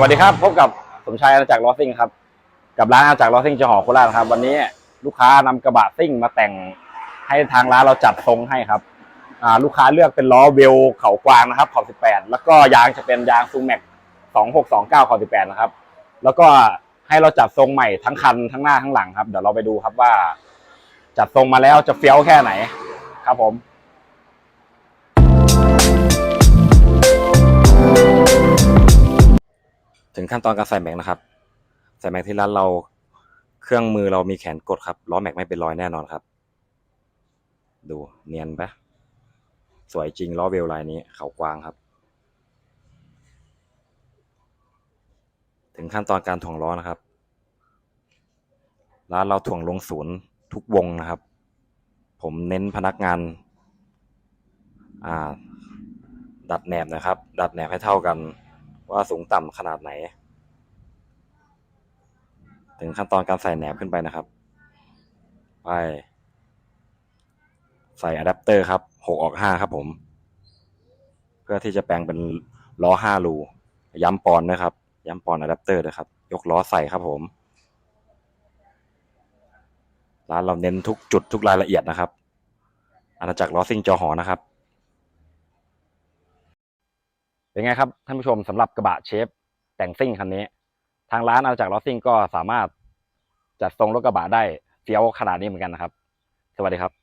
วัสดีครับ พบกับสมชายอาณาจักรลอสซิ่งครับ กับร้านอาณาจักรลอสซิ่งจังหวัดโคราชครับ วันนี้ลูกค้านำกระบะซิ่งมาแต่งให้ทางร้านเราจัดทรงให้ครับลูกค้าเลือกเป็นล้อเวลเขากวางนะครับขอบ 18 แล้วก็ยางจะเป็นยางซูแม็ก2629ขอบ 18 นะครับ แล้วก็ให้เราจัดทรงใหม่ทั้งคันทั้งหน้าทั้งหลังครับ เดี๋ยวเราไปดูครับว่า จัดทรงมาแล้วจะเฟี้ยวแค่ไหนครับผม ถึงขั้นตอนการใส่แม็กนะครับ ใส่แม็กที่ร้านเราเครื่องมือเรามีแขนกดครับล้อแม็กไม่เป็นรอยแน่นอนครับ ดูเนียนปะสวยจริงล้อเวลลายนี้เขากวางครับ ถึงขั้นตอนการถ่วงล้อนะครับ ร้านเราถ่วงลงศูนย์ทุกวงนะครับ ผมเน้นพนักงาน อ่า ดัดแหนบนะครับ ดัดแหนบให้เท่ากัน ว่าสูงต่ำขนาดไหน ถึงขั้นตอนการใส่แหนบขึ้นไปนะครับ ไป ใส่อะแดปเตอร์ครับหกออกห้าครับผม เพื่อที่จะแปลงเป็นล้อห้ารูย้ำปอนด์นะครับ ย้ำปอนด์อะแดปเตอร์นะครับ ยกล้อใส่ครับผมร้านเราเน้นทุกจุดทุกรายละเอียดนะครับ อาณาจักรล้อซิ่งจอหอนะครับ เป็นไงครับท่านผู้ชมสำหรับกระบะเชฟแต่งซิ่งคันนี้ ทางร้านอาจากรล้อซิ่งก็สามารถจัดทรงรถกระบะได้เฟี้ยวขนาดนี้เหมือนกันนะครับ สวัสดีครับ